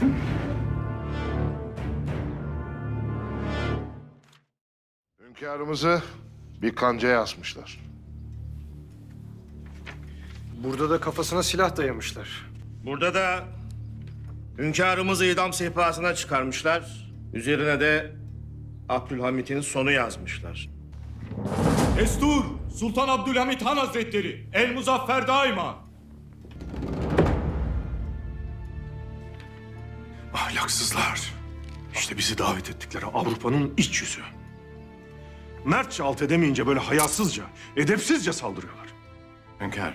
olsun. Hünkârımızı bir kancaya asmışlar. Burada da kafasına silah dayamışlar. Burada da hünkârımızı idam sehpasına çıkarmışlar. Üzerine de Abdülhamit'in sonu yazmışlar. Destur Sultan Abdülhamit Han Hazretleri, El Muzaffer daima. Ahlaksızlar. İşte bizi davet ettikleri Avrupa'nın iç yüzü. Mertçe alt edemeyince böyle hayasızca, edepsizce saldırıyorlar. Hünkâr.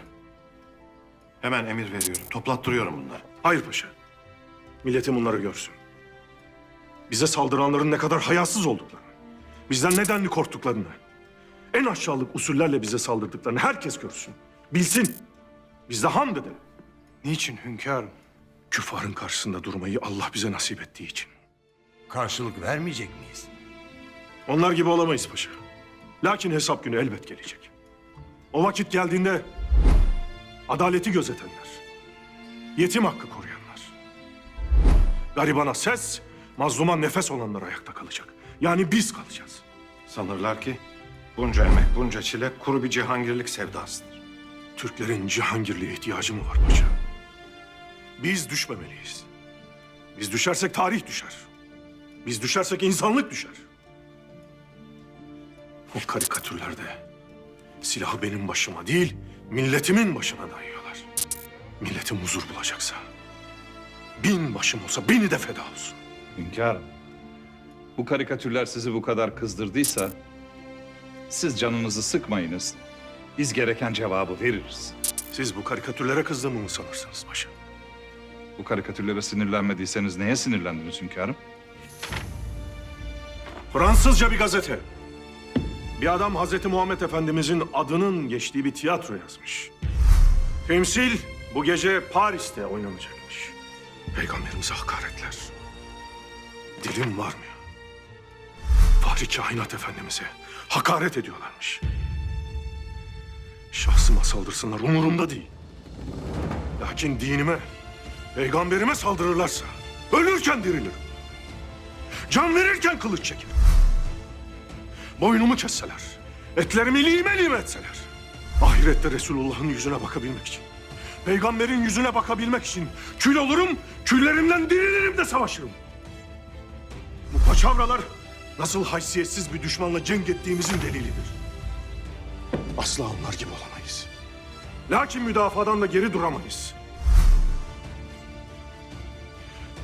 Hemen emir veriyorum. Toplattırıyorum bunları. Hayır paşa. Milletim bunları görsün. Bize saldıranların ne kadar hayasız olduklarını, bizden nedenli korktuklarını, en aşağılık usullerle bize saldırdıklarını herkes görsün. Bilsin. Biz de hamd edelim. Niçin hünkârım? Küffarın karşısında durmayı Allah bize nasip ettiği için. Karşılık vermeyecek miyiz? Onlar gibi olamayız paşa. Lakin hesap günü elbet gelecek. O vakit geldiğinde adaleti gözetenler, yetim hakkı koruyanlar, garibana ses, mazluma nefes olanlar ayakta kalacak. Yani biz kalacağız. Sanırlar ki bunca emek, bunca çile kuru bir cihangirlik sevdasıdır. Türklerin Cihangirli'ye ihtiyacı mı var paşa? Biz düşmemeliyiz. Biz düşersek tarih düşer. Biz düşersek insanlık düşer. O karikatürlerde silahı benim başıma değil, milletimin başına dayıyorlar. Milletim huzur bulacaksa, bin başım olsa bini de feda olsun. Hünkârım, bu karikatürler sizi bu kadar kızdırdıysa siz canınızı sıkmayınız. Biz gereken cevabı veririz. Siz bu karikatürlere kızdığımı mı sanırsınız paşa? Bu karikatürlere sinirlenmediyseniz neye sinirlendiniz hünkârım? Fransızca bir gazete. Bir adam Hazreti Muhammed Efendimizin adının geçtiği bir tiyatro yazmış. Temsil bu gece Paris'te oynanacakmış. Peygamberimize hakaretler. Dilim varmıyor. Fahri Kainat Efendimiz'e hakaret ediyorlarmış. Şahsıma saldırsınlar umurumda değil. Lakin dinime, peygamberime saldırırlarsa ölürken dirilirim. Can verirken kılıç çekerim. Boynumu kesseler, etlerimi lime lime etseler. Ahirette Resulullah'ın yüzüne bakabilmek için, peygamberin yüzüne bakabilmek için kül olurum, küllerimden dirilirim de savaşırım. Bu paçavralar nasıl haysiyetsiz bir düşmanla cenk ettiğimizin delilidir. Asla onlar gibi olamayız. Lakin müdafadan da geri duramayız.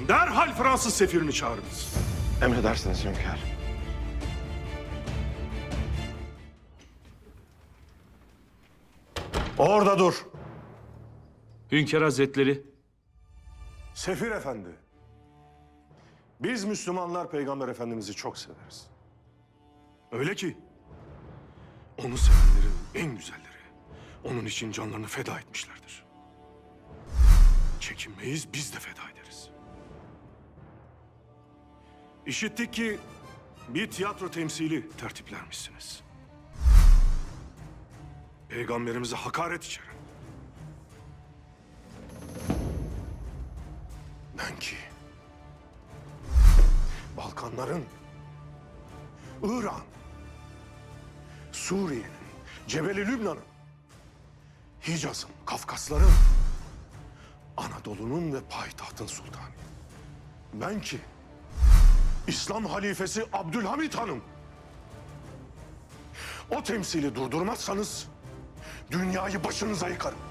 Derhal Fransız sefirini çağırınız. Emredersiniz hünkâr. Orada dur. Hünkâr Hazretleri, Sefir Efendi. Biz Müslümanlar Peygamber Efendimiz'i çok severiz. Öyle ki onu sevenlerin en güzelleri onun için canlarını feda etmişlerdir. Çekinmeyiz biz de feda ederiz. İşittik ki bir tiyatro temsili tertiplermişsiniz. Peygamberimize hakaret içeren. Ben ki Balkanların, İran, Suriye'nin, Cebeli Lübnan'ın, Hicaz'ın, Kafkasların, Anadolu'nun ve payitahtın sultanı. Ben ki İslam halifesi Abdülhamit Hanım. O temsili durdurmazsanız dünyayı başınıza yıkarım.